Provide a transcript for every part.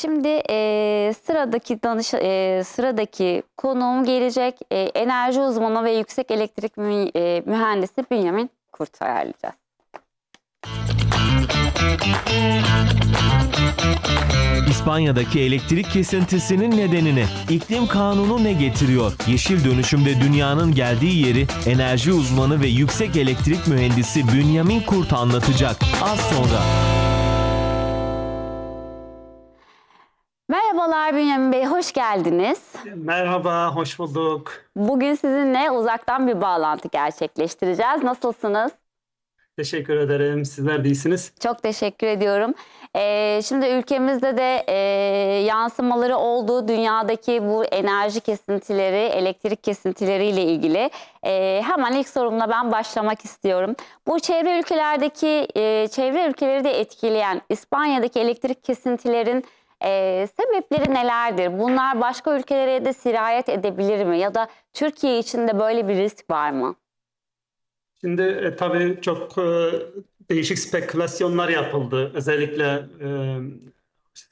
Şimdi eee, sıradaki danış eee, sıradaki konuğum gelecek Eee, enerji uzmanı ve yüksek elektrik mü- eee, mühendisi Bünyamin Kurt ayarlayacağız. İspanya'daki elektrik kesintisinin nedenini, iklim kanunu ne getiriyor? Yeşil dönüşümde dünyanın geldiği yeri enerji uzmanı ve yüksek elektrik mühendisi Bünyamin Kurt anlatacak. Az sonra. Merhabalar Bünyamin Bey, hoş geldiniz. Merhaba, hoş bulduk. Bugün sizinle uzaktan bir bağlantı gerçekleştireceğiz. Nasılsınız? Teşekkür ederim. Sizler de iyisiniz. Çok teşekkür ediyorum. Ee, şimdi ülkemizde de e, yansımaları olduğu dünyadaki bu enerji kesintileri, elektrik kesintileriyle ilgili e, hemen ilk sorumla ben başlamak istiyorum. Bu çevre ülkelerdeki, e, çevre ülkeleri de etkileyen İspanya'daki elektrik kesintilerin e, sebepleri nelerdir? Bunlar başka ülkelere de sirayet edebilir mi? Ya da Türkiye için de böyle bir risk var mı? Şimdi e, tabii çok e, değişik spekülasyonlar yapıldı. Özellikle e,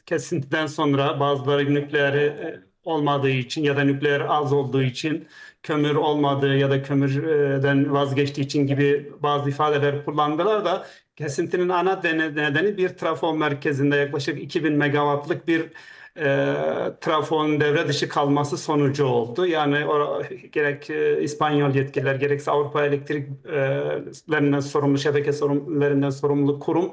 kesintiden sonra bazıları nükleeri e, olmadığı için ya da nükleer az olduğu için kömür olmadığı ya da kömürden vazgeçtiği için gibi bazı ifadeler kullandılar da kesintinin ana nedeni bir trafo merkezinde yaklaşık 2000 megawattlık bir e, trafonun devre dışı kalması sonucu oldu. Yani o, gerek e, İspanyol yetkililer gerekse Avrupa elektriklerinden sorumlu şebeke sorumlularından sorumlu kurum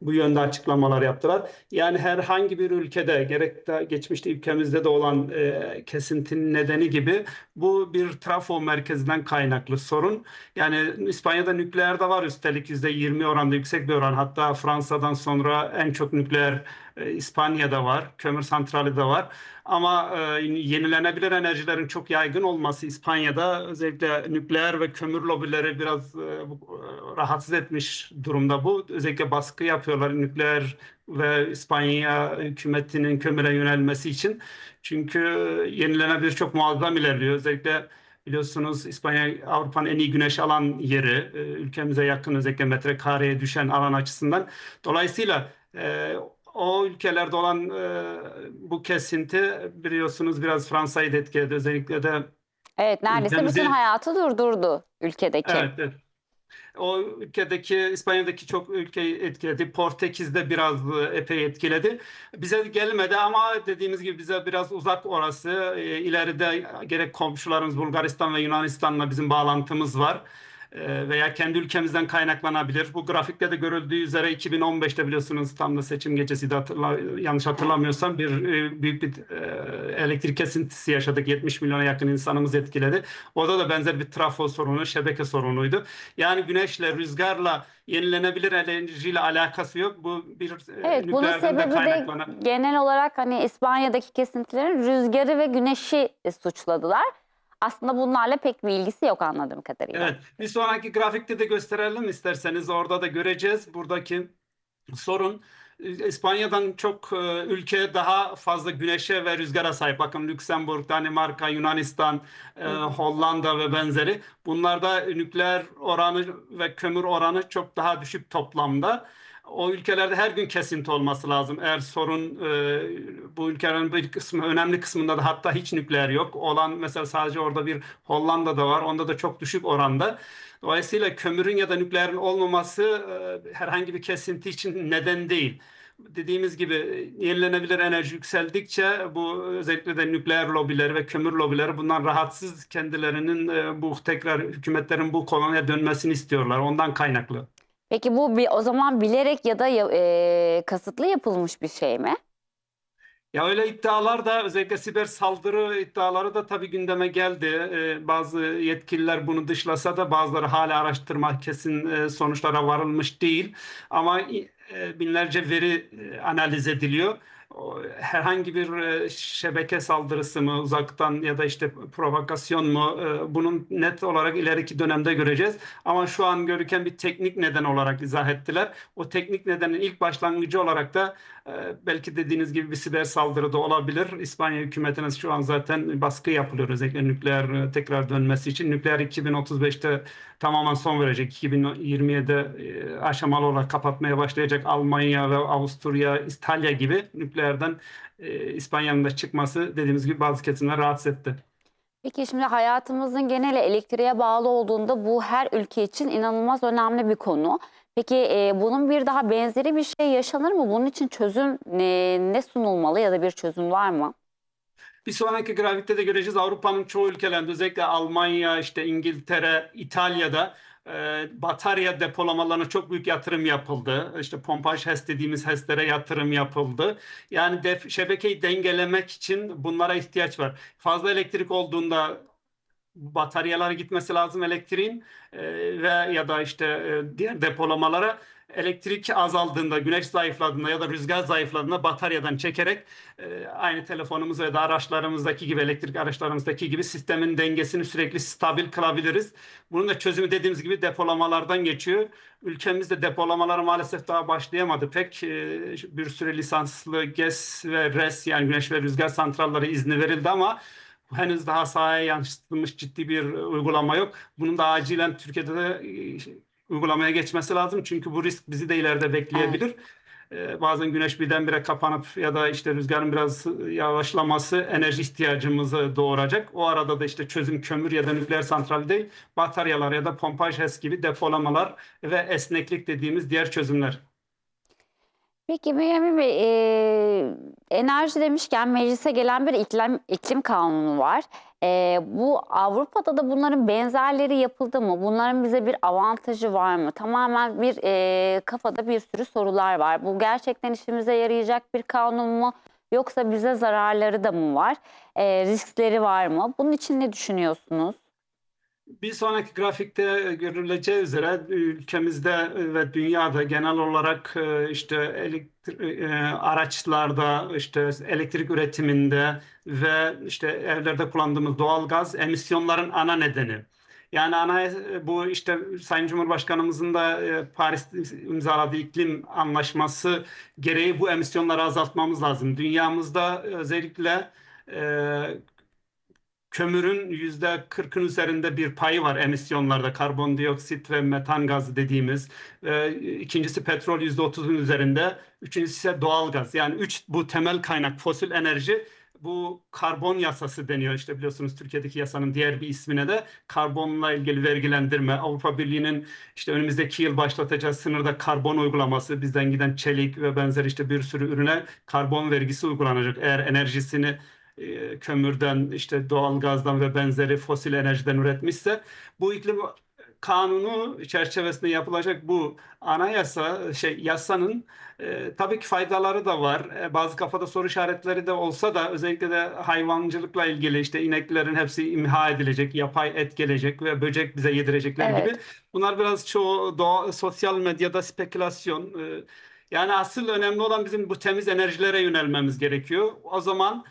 bu yönde açıklamalar yaptılar. Yani herhangi bir ülkede gerek de geçmişte ülkemizde de olan e, kesintinin nedeni gibi bu bir trafo merkezinden kaynaklı sorun. Yani İspanya'da nükleer de var üstelik %20 oranda yüksek bir oran. Hatta Fransa'dan sonra en çok nükleer e, İspanya'da var, kömür santrali de var. Ama e, yenilenebilir enerjilerin çok yaygın olması İspanya'da özellikle nükleer ve kömür lobileri biraz e, e, rahatsız etmiş durumda bu. Özellikle baskı yapıyorlar nükleer ve İspanya hükümetinin kömüre yönelmesi için. Çünkü yenilenebilir çok muazzam ilerliyor. Özellikle biliyorsunuz İspanya Avrupa'nın en iyi güneş alan yeri. E, Ülkemize yakın özellikle metrekareye düşen alan açısından. Dolayısıyla e, o ülkelerde olan e, bu kesinti biliyorsunuz biraz Fransa'yı da etkiledi. Özellikle de Evet, neredeyse Ülkemizi- bütün hayatı durdurdu ülkedeki. evet, evet. O ülkedeki, İspanya'daki çok ülkeyi etkiledi. Portekiz'de biraz e, epey etkiledi. Bize gelmedi ama dediğimiz gibi bize biraz uzak orası. E, ileride gerek komşularımız Bulgaristan ve Yunanistan'la bizim bağlantımız var. E, veya kendi ülkemizden kaynaklanabilir. Bu grafikte de görüldüğü üzere 2015'te biliyorsunuz tam da seçim gecesiydi hatırla, yanlış hatırlamıyorsam bir e, büyük bir e, elektrik kesintisi yaşadık. 70 milyona yakın insanımız etkiledi. Orada da benzer bir trafo sorunu, şebeke sorunuydu. Yani güneşle, rüzgarla, yenilenebilir enerjiyle alakası yok. Bu bir e, Evet, bunun de sebebi de kaynaklanan. genel olarak hani İspanya'daki kesintilerin rüzgarı ve güneşi suçladılar. Aslında bunlarla pek bir ilgisi yok anladığım kadarıyla. Evet, bir sonraki grafikte de gösterelim isterseniz. Orada da göreceğiz buradaki sorun. e, İspanya'dan çok e, ülke daha fazla güneşe ve rüzgara sahip. Bakın Lüksemburg, Danimarka, Yunanistan, e, Hollanda ve benzeri. Bunlarda nükleer oranı ve kömür oranı çok daha düşük toplamda. O ülkelerde her gün kesinti olması lazım. Eğer sorun e, bu ülkelerin bir kısmı, önemli kısmında da hatta hiç nükleer yok. Olan mesela sadece orada bir Hollanda'da var. Onda da çok düşük oranda. Dolayısıyla kömürün ya da nükleerin olmaması e, herhangi bir kesinti için neden değil. Dediğimiz gibi e, yenilenebilir enerji yükseldikçe bu özellikle de nükleer lobileri ve kömür lobileri bundan rahatsız kendilerinin e, bu tekrar hükümetlerin bu kolonya dönmesini istiyorlar. Ondan kaynaklı. Peki bu bir o zaman bilerek ya da e, kasıtlı yapılmış bir şey mi? Ya öyle iddialar da özellikle siber saldırı iddiaları da tabii gündeme geldi. Ee, bazı yetkililer bunu dışlasa da bazıları hala araştırma kesin e, sonuçlara varılmış değil. Ama e, binlerce veri e, analiz ediliyor. Herhangi bir e, şebeke saldırısı mı uzaktan ya da işte provokasyon mu e, bunun net olarak ileriki dönemde göreceğiz. Ama şu an görürken bir teknik neden olarak izah ettiler. O teknik nedenin ilk başlangıcı olarak da belki dediğiniz gibi bir siber saldırı da olabilir. İspanya hükümetine şu an zaten baskı yapılıyor özellikle nükleer e, tekrar dönmesi için. Nükleer 2035'te tamamen son verecek. 2027'de e, aşamalı olarak kapatmaya başlayacak Almanya ve Avusturya, İtalya gibi nükleer nükleerden e, İspanya'nın da çıkması dediğimiz gibi bazı kesimler rahatsız etti. Peki şimdi hayatımızın geneli elektriğe bağlı olduğunda bu her ülke için inanılmaz önemli bir konu. Peki e, bunun bir daha benzeri bir şey yaşanır mı? Bunun için çözüm ne, ne sunulmalı ya da bir çözüm var mı? Bir sonraki grafikte de göreceğiz. Avrupa'nın çoğu ülkelerinde özellikle Almanya, işte İngiltere, İtalya'da e, batarya depolamalarına çok büyük yatırım yapıldı. İşte pompaj HES dediğimiz HES'lere yatırım yapıldı. Yani def- şebekeyi dengelemek için bunlara ihtiyaç var. Fazla elektrik olduğunda bataryalara gitmesi lazım elektriğin e, ve ya da işte e, diğer depolamalara elektrik azaldığında, güneş zayıfladığında ya da rüzgar zayıfladığında bataryadan çekerek e, aynı telefonumuz ya da araçlarımızdaki gibi elektrik araçlarımızdaki gibi sistemin dengesini sürekli stabil kılabiliriz. Bunun da çözümü dediğimiz gibi depolamalardan geçiyor. Ülkemizde depolamalara maalesef daha başlayamadı. Pek e, bir sürü lisanslı GES ve RES yani güneş ve rüzgar santralleri izni verildi ama henüz daha sahaya yansıtılmış ciddi bir uygulama yok. Bunun da acilen Türkiye'de de e, uygulamaya geçmesi lazım. Çünkü bu risk bizi de ileride bekleyebilir. Ee, Bazen güneş birdenbire kapanıp ya da işte rüzgarın biraz yavaşlaması enerji ihtiyacımızı doğuracak. O arada da işte çözüm kömür ya da nükleer santral değil, bataryalar ya da pompaj HES gibi depolamalar ve esneklik dediğimiz diğer çözümler. Peki Bünyamin Bey, e, enerji demişken meclise gelen bir iklim, iklim kanunu var. E, bu Avrupa'da da bunların benzerleri yapıldı mı? Bunların bize bir avantajı var mı? Tamamen bir e, kafada bir sürü sorular var. Bu gerçekten işimize yarayacak bir kanun mu? Yoksa bize zararları da mı var? E, riskleri var mı? Bunun için ne düşünüyorsunuz? Bir sonraki grafikte görüleceği üzere ülkemizde ve dünyada genel olarak e, işte elektrik, e, araçlarda, işte elektrik üretiminde ve işte evlerde kullandığımız doğalgaz emisyonların ana nedeni. Yani ana bu işte Sayın Cumhurbaşkanımızın da e, Paris'te imzaladığı iklim anlaşması gereği bu emisyonları azaltmamız lazım. Dünyamızda özellikle e, kömürün yüzde 40'ın üzerinde bir payı var emisyonlarda karbondioksit ve metan gazı dediğimiz. Ee, ikincisi petrol yüzde 30'un üzerinde. Üçüncüsü ise doğalgaz. Yani üç bu temel kaynak fosil enerji. Bu karbon yasası deniyor işte biliyorsunuz Türkiye'deki yasanın diğer bir ismine de karbonla ilgili vergilendirme. Avrupa Birliği'nin işte önümüzdeki yıl başlatacağı sınırda karbon uygulaması bizden giden çelik ve benzer işte bir sürü ürüne karbon vergisi uygulanacak. Eğer enerjisini e, kömürden, işte doğalgazdan ve benzeri fosil enerjiden üretmişse bu iklim kanunu çerçevesinde yapılacak bu anayasa şey yasanın e, tabii ki faydaları da var. E, bazı kafada soru işaretleri de olsa da özellikle de hayvancılıkla ilgili işte ineklerin hepsi imha edilecek, yapay et gelecek ve böcek bize yedirecekler Evet. gibi. Bunlar biraz çoğu doğa, sosyal medyada spekülasyon. E, yani asıl önemli olan bizim bu temiz enerjilere yönelmemiz gerekiyor. O zaman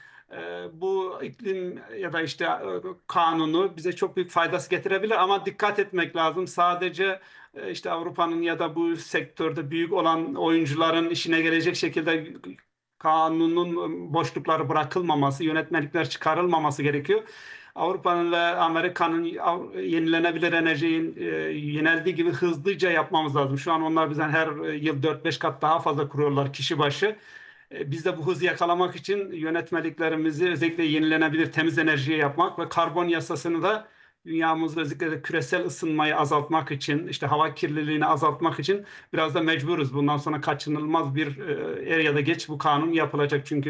bu iklim ya da işte e, kanunu bize çok büyük faydası getirebilir ama dikkat etmek lazım. Sadece e, işte Avrupa'nın ya da bu sektörde büyük olan oyuncuların işine gelecek şekilde kanunun boşlukları bırakılmaması, yönetmelikler çıkarılmaması gerekiyor. Avrupa'nın ve Amerika'nın yenilenebilir enerjiyi e, yöneldiği gibi hızlıca yapmamız lazım. Şu an onlar bizden her yıl 4-5 kat daha fazla kuruyorlar kişi başı. E, Biz de bu hızı yakalamak için yönetmeliklerimizi özellikle yenilenebilir temiz enerjiye yapmak ve karbon yasasını da dünyamızda özellikle de küresel ısınmayı azaltmak için, işte hava kirliliğini azaltmak için biraz da mecburuz. Bundan sonra kaçınılmaz bir e, er ya da geç bu kanun yapılacak. Çünkü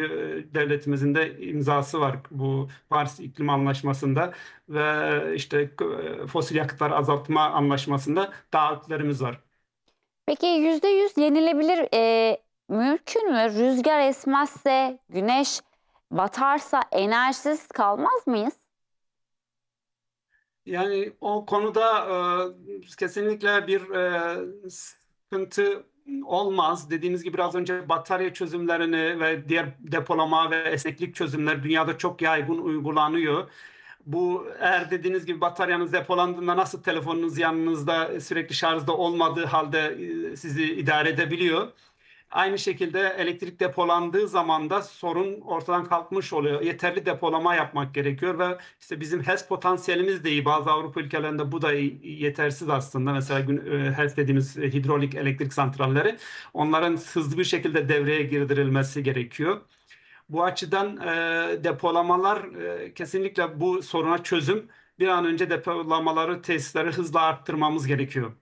e, devletimizin de imzası var bu Paris İklim Anlaşması'nda ve işte fosil yakıtlar azaltma anlaşmasında taahhütlerimiz var. Peki yüzde yüz yenilebilir e, mümkün mü? Rüzgar esmezse, güneş batarsa enerjisiz kalmaz mıyız? Yani o konuda e, kesinlikle bir e, sıkıntı olmaz. Dediğimiz gibi biraz önce batarya çözümlerini ve diğer depolama ve esneklik çözümleri dünyada çok yaygın uygulanıyor. Bu eğer dediğiniz gibi bataryanız depolandığında nasıl telefonunuz yanınızda sürekli şarjda olmadığı halde e, sizi idare edebiliyor. Aynı şekilde elektrik depolandığı zaman da sorun ortadan kalkmış oluyor. Yeterli depolama yapmak gerekiyor ve işte bizim HES potansiyelimiz de iyi. Bazı Avrupa ülkelerinde bu da yetersiz aslında. Mesela e, HES dediğimiz hidrolik elektrik santralleri onların hızlı bir şekilde devreye girdirilmesi gerekiyor. Bu açıdan e, depolamalar e, kesinlikle bu soruna çözüm. Bir an önce depolamaları, tesisleri hızla arttırmamız gerekiyor.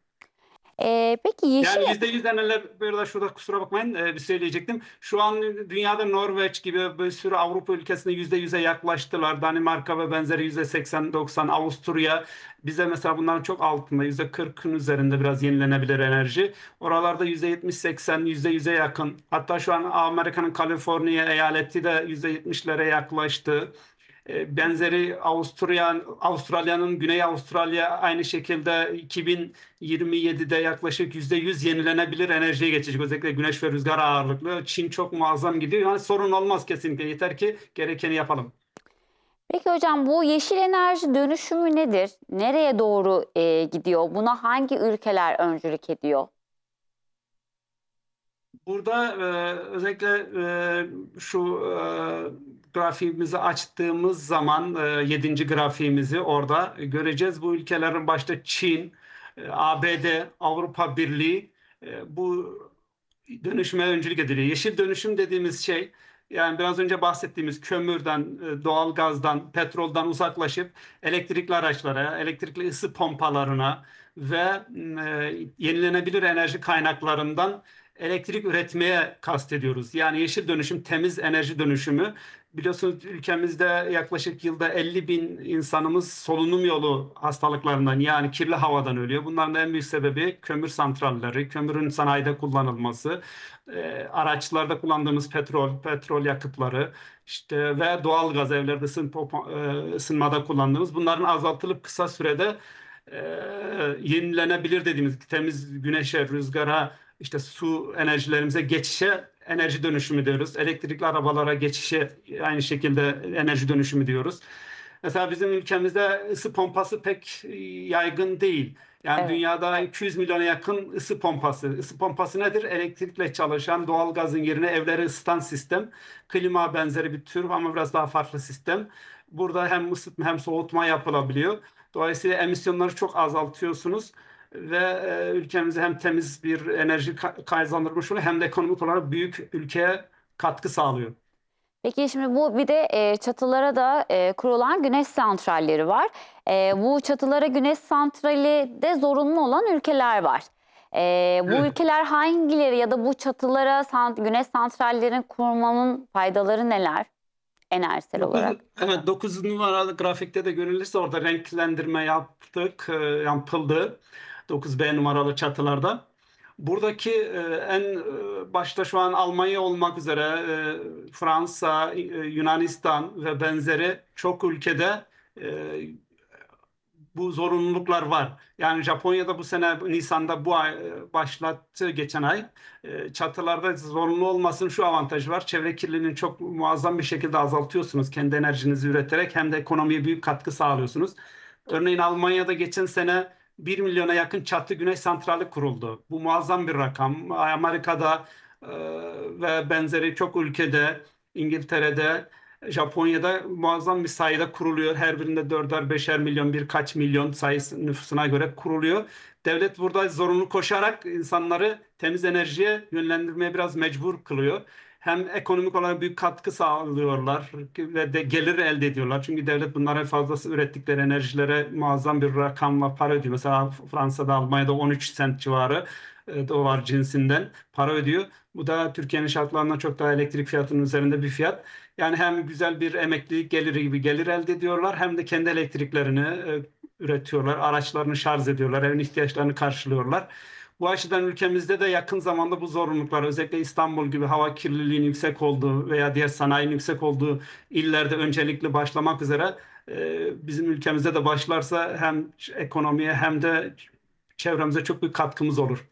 Ee, peki yeşil Yani yüzde yüz deneler böyle şurada kusura bakmayın e, bir söyleyecektim. Şu an dünyada Norveç gibi bir sürü Avrupa ülkesinde yüzde yüze yaklaştılar. Danimarka ve benzeri yüzde seksen doksan Avusturya bize mesela bunların çok altında yüzde kırkın üzerinde biraz yenilenebilir enerji. Oralarda yüzde yetmiş seksen yüzde yüze yakın. Hatta şu an Amerika'nın Kaliforniya eyaleti de yüzde yetmişlere yaklaştı. E, Benzeri Avusturya, Avustralya'nın Güney Avustralya aynı şekilde 2027'de yaklaşık %100 yenilenebilir enerjiye geçecek. Özellikle güneş ve rüzgar ağırlıklı. Çin çok muazzam gidiyor. Yani sorun olmaz kesinlikle. Yeter ki gerekeni yapalım. Peki hocam bu yeşil enerji dönüşümü nedir? Nereye doğru e, gidiyor? Buna hangi ülkeler öncülük ediyor? Burada e, özellikle e, şu e, grafiğimizi açtığımız zaman e, 7. grafiğimizi orada göreceğiz. Bu ülkelerin başta Çin, e, ABD, Avrupa Birliği e, bu dönüşüme öncülük ediliyor. Yeşil dönüşüm dediğimiz şey yani biraz önce bahsettiğimiz kömürden, e, doğalgazdan, petroldan uzaklaşıp elektrikli araçlara, elektrikli ısı pompalarına ve yenilenebilir enerji kaynaklarından elektrik üretmeye kastediyoruz. Yani yeşil dönüşüm, temiz enerji dönüşümü. Biliyorsunuz ülkemizde yaklaşık yılda 50 bin insanımız solunum yolu hastalıklarından yani kirli havadan ölüyor. Bunların en büyük sebebi kömür santralleri, kömürün sanayide kullanılması, e, araçlarda kullandığımız petrol, petrol yakıtları işte ve doğal gaz evlerde e, ısınmada kullandığımız bunların azaltılıp kısa sürede e, yenilenebilir dediğimiz temiz güneşe, rüzgara, işte su enerjilerimize geçişe enerji dönüşümü diyoruz. Elektrikli arabalara geçişe aynı şekilde enerji dönüşümü diyoruz. Mesela bizim ülkemizde ısı pompası pek yaygın değil. Yani Evet. dünyada 200 milyona yakın ısı pompası. Isı pompası nedir? Elektrikle çalışan doğal gazın yerine evleri ısıtan sistem. Klima benzeri bir tür ama biraz daha farklı sistem. Burada hem ısıtma hem soğutma yapılabiliyor. Dolayısıyla emisyonları çok azaltıyorsunuz ve e, ülkemize hem temiz bir enerji ka- kazandırmış oluyor hem de ekonomik olarak büyük ülkeye katkı sağlıyor. Peki şimdi bu bir de e, çatılara da e, kurulan güneş santralleri var. E, bu çatılara güneş santrali de zorunlu olan ülkeler var. E, bu Evet. ülkeler hangileri ya da bu çatılara san- güneş santrallerin kurmanın faydaları neler enerjisel olarak? Evet 9 numaralı grafikte de görülürse orada renklendirme yaptık, e, yapıldı 9B numaralı çatılarda. Buradaki e, en e, başta şu an Almanya olmak üzere e, Fransa, Yunanistan ve benzeri çok ülkede bu zorunluluklar var. Yani Japonya'da bu sene Nisan'da bu ay başlattı geçen ay. Çatılarda zorunlu olmasının şu avantajı var. Çevre kirliliğini çok muazzam bir şekilde azaltıyorsunuz kendi enerjinizi üreterek hem de ekonomiye büyük katkı sağlıyorsunuz. Örneğin Almanya'da geçen sene 1 milyona yakın çatı güneş santrali kuruldu. Bu muazzam bir rakam. Amerika'da e, ve benzeri çok ülkede, İngiltere'de, Japonya'da muazzam bir sayıda kuruluyor. Her birinde dörder beşer milyon birkaç milyon sayısı nüfusuna göre kuruluyor. Devlet burada zorunlu koşarak insanları temiz enerjiye yönlendirmeye biraz mecbur kılıyor. Hem ekonomik olarak büyük katkı sağlıyorlar ve de gelir elde ediyorlar. Çünkü devlet bunlara fazlası ürettikleri enerjilere muazzam bir rakamla para ödüyor. Mesela Fransa'da, Almanya'da 13 sent civarı e, dolar cinsinden para ödüyor. Bu da Türkiye'nin şartlarından çok daha elektrik fiyatının üzerinde bir fiyat. Yani hem güzel bir emeklilik geliri gibi gelir elde ediyorlar hem de kendi elektriklerini e, üretiyorlar, araçlarını şarj ediyorlar, evin ihtiyaçlarını karşılıyorlar. Bu açıdan ülkemizde de yakın zamanda bu zorunluluklar özellikle İstanbul gibi hava kirliliğinin yüksek olduğu veya diğer sanayinin yüksek olduğu illerde öncelikli başlamak üzere e, bizim ülkemizde de başlarsa hem ekonomiye hem de çevremize çok büyük katkımız olur.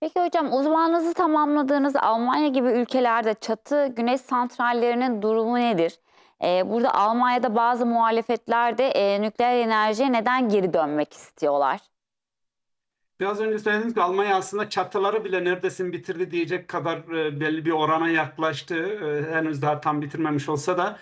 Peki hocam uzmanınızı tamamladığınız Almanya gibi ülkelerde çatı güneş santrallerinin durumu nedir? Ee, burada Almanya'da bazı muhalefetler de e, nükleer enerjiye neden geri dönmek istiyorlar? Biraz önce söylediğiniz gibi Almanya aslında çatıları bile neredesin bitirdi diyecek kadar e, belli bir orana yaklaştı. E, henüz daha tam bitirmemiş olsa da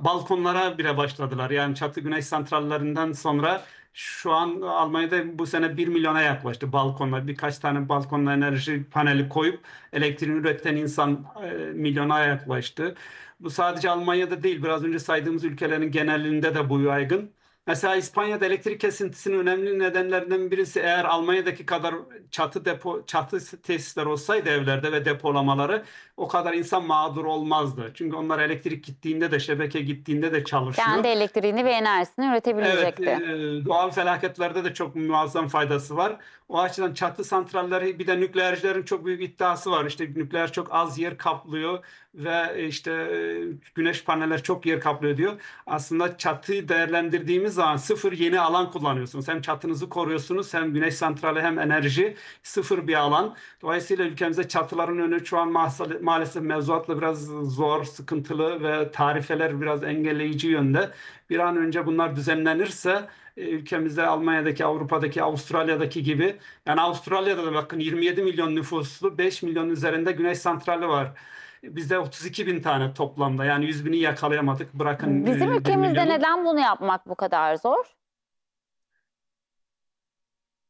balkonlara bile başladılar. Yani çatı güneş santrallerinden sonra şu an Almanya'da bu sene 1 milyona yaklaştı balkonlar. Birkaç tane balkonla enerji paneli koyup elektriğini üreten insan e, milyona yaklaştı. Bu sadece Almanya'da değil, biraz önce saydığımız ülkelerin genelinde de bu yaygın. Mesela İspanya'da elektrik kesintisinin önemli nedenlerinden birisi eğer Almanya'daki kadar çatı depo çatı tesisler olsaydı evlerde ve depolamaları o kadar insan mağdur olmazdı. Çünkü onlar elektrik gittiğinde de şebeke gittiğinde de çalışıyor. Kendi elektriğini ve enerjisini Evet, üretebilecekti. e, doğal felaketlerde de çok muazzam faydası var. O açıdan çatı santralleri bir de nükleercilerin çok büyük iddiası var. İşte nükleer çok az yer kaplıyor ve işte e, güneş paneller çok yer kaplıyor diyor. Aslında çatıyı değerlendirdiğimiz zaman sıfır yeni alan kullanıyorsunuz. Hem çatınızı koruyorsunuz hem güneş santrali hem enerji sıfır bir alan. Dolayısıyla ülkemizde çatıların önü şu an maalesef, maalesef mevzuatla biraz zor, sıkıntılı ve tarifeler biraz engelleyici yönde. Bir an önce bunlar düzenlenirse e, ülkemizde Almanya'daki, Avrupa'daki, Avustralya'daki gibi yani Avustralya'da da bakın 27 milyon nüfuslu 5 milyon üzerinde güneş santrali var. Bizde 32 bin tane toplamda yani 100 bini yakalayamadık bırakın Bizim e, ülkemizde milyonu. neden bunu yapmak bu kadar zor?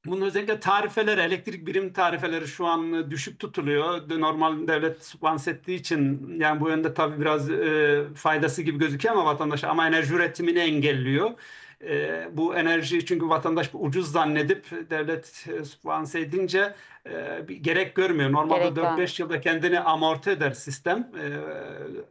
Bunun özellikle tarifeleri, elektrik birim tarifeleri şu an e, düşük tutuluyor. Normal devlet subvanse ettiği için yani bu yönde tabii biraz e, faydası gibi gözüküyor ama vatandaşa ama enerji üretimini engelliyor. E, bu enerji çünkü vatandaş ucuz zannedip devlet e, subvanse edince e, bir gerek görmüyor. Normalde Gerek görmüyor. 4-5 yılda kendini amorti eder sistem. E,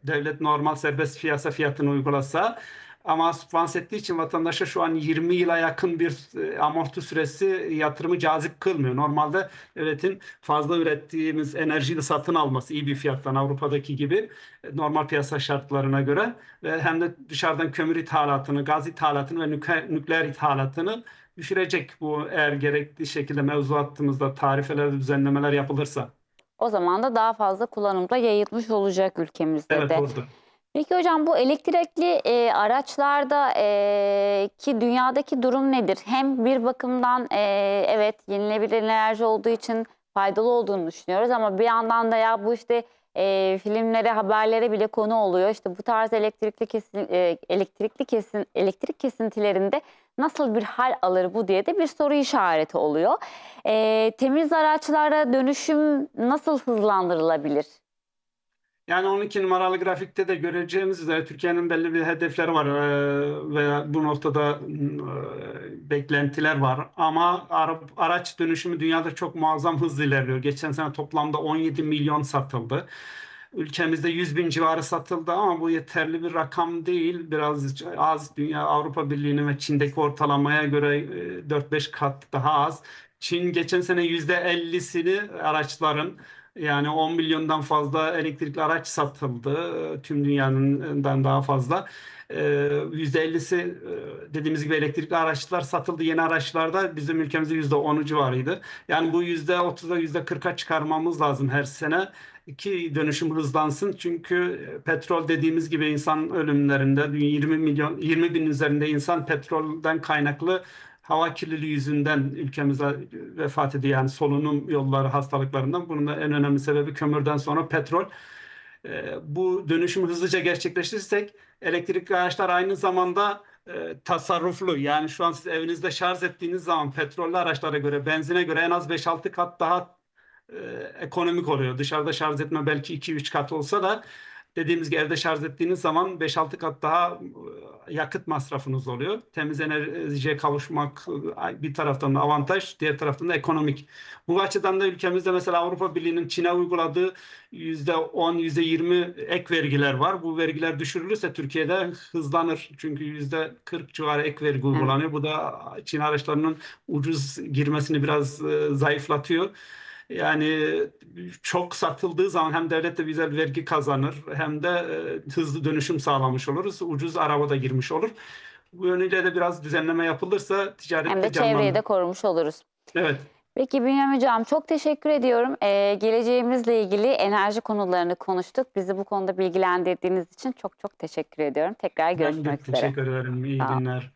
devlet normal serbest piyasa fiyatını uygulasa. Ama subvanse ettiği için vatandaşa şu an 20 yıla yakın bir e, amorti süresi yatırımı cazip kılmıyor. Normalde devletin fazla ürettiğimiz enerjiyi de satın alması iyi bir fiyattan Avrupa'daki gibi e, normal piyasa şartlarına göre ve hem de dışarıdan kömür ithalatını, gaz ithalatını ve nükleer, nükleer ithalatını düşürecek bu eğer gerekli şekilde mevzuatımızda tarifelerde düzenlemeler yapılırsa. O zaman da daha fazla kullanımda yayılmış olacak ülkemizde Evet de. oldu. Peki hocam bu elektrikli e, araçlarda e, ki dünyadaki durum nedir? Hem bir bakımdan e, evet yenilenebilir enerji olduğu için faydalı olduğunu düşünüyoruz ama bir yandan da ya bu işte e, filmlere, haberlere bile konu oluyor. İşte bu tarz elektrikli kesin e, elektrikli kesin elektrik kesintilerinde nasıl bir hal alır bu diye de bir soru işareti oluyor. E, temiz araçlara dönüşüm nasıl hızlandırılabilir? Yani 12 numaralı grafikte de göreceğimiz üzere Türkiye'nin belli bir hedefleri var eee, ve bu noktada eee, beklentiler var. Ama ara- araç dönüşümü dünyada çok muazzam hızlı ilerliyor. Geçen sene toplamda 17 milyon satıldı. Ülkemizde 100 bin civarı satıldı ama bu yeterli bir rakam değil. Biraz az dünya Avrupa Birliği'nin ve Çin'deki ortalamaya göre eee, 4-5 kat daha az. Çin geçen sene %50'sini araçların yani 10 milyondan fazla elektrikli araç satıldı. e, Tüm dünyanın daha fazla. Ee, %50'si e, dediğimiz gibi elektrikli araçlar satıldı. Yeni araçlarda bizim ülkemizde %10'u civarıydı. Yani bu %30'a %40'a çıkarmamız lazım her sene ki dönüşüm hızlansın. Çünkü petrol dediğimiz gibi insan ölümlerinde 20 milyon 20 bin üzerinde insan petrolden kaynaklı hava kirliliği yüzünden ülkemizde vefat ediyor. Yani solunum yolları hastalıklarından. Bunun da en önemli sebebi kömürden sonra petrol. Ee, bu dönüşümü hızlıca gerçekleştirirsek elektrikli araçlar aynı zamanda e, tasarruflu. Yani şu an siz evinizde şarj ettiğiniz zaman petrollü araçlara göre, benzine göre en az 5-6 kat daha e, ekonomik oluyor. Dışarıda şarj etme belki 2-3 kat olsa da dediğimiz gibi evde şarj ettiğiniz zaman 5-6 kat daha e, yakıt masrafınız oluyor. Temiz enerjiye kavuşmak e, bir taraftan da avantaj, diğer taraftan da ekonomik. Bu açıdan da ülkemizde mesela Avrupa Birliği'nin Çin'e uyguladığı %10, %20 ek vergiler var. Bu vergiler düşürülürse Türkiye'de hızlanır. Çünkü %40 civarı ek vergi uygulanıyor. Bu da Çin araçlarının ucuz girmesini biraz e, zayıflatıyor. Yani çok satıldığı zaman hem devlet de güzel vergi kazanır hem de e, hızlı dönüşüm sağlamış oluruz. Ucuz araba da girmiş olur. Bu yönüyle de biraz düzenleme yapılırsa ticaret Hem de de çevreyi canlanır. de korumuş oluruz. Evet. Peki Bünyamin Hocam çok teşekkür ediyorum. Ee, geleceğimizle ilgili enerji konularını konuştuk. Bizi bu konuda bilgilendirdiğiniz için çok çok teşekkür ediyorum. Tekrar Ben de görüşmek üzere. teşekkür ederim. İyi günler.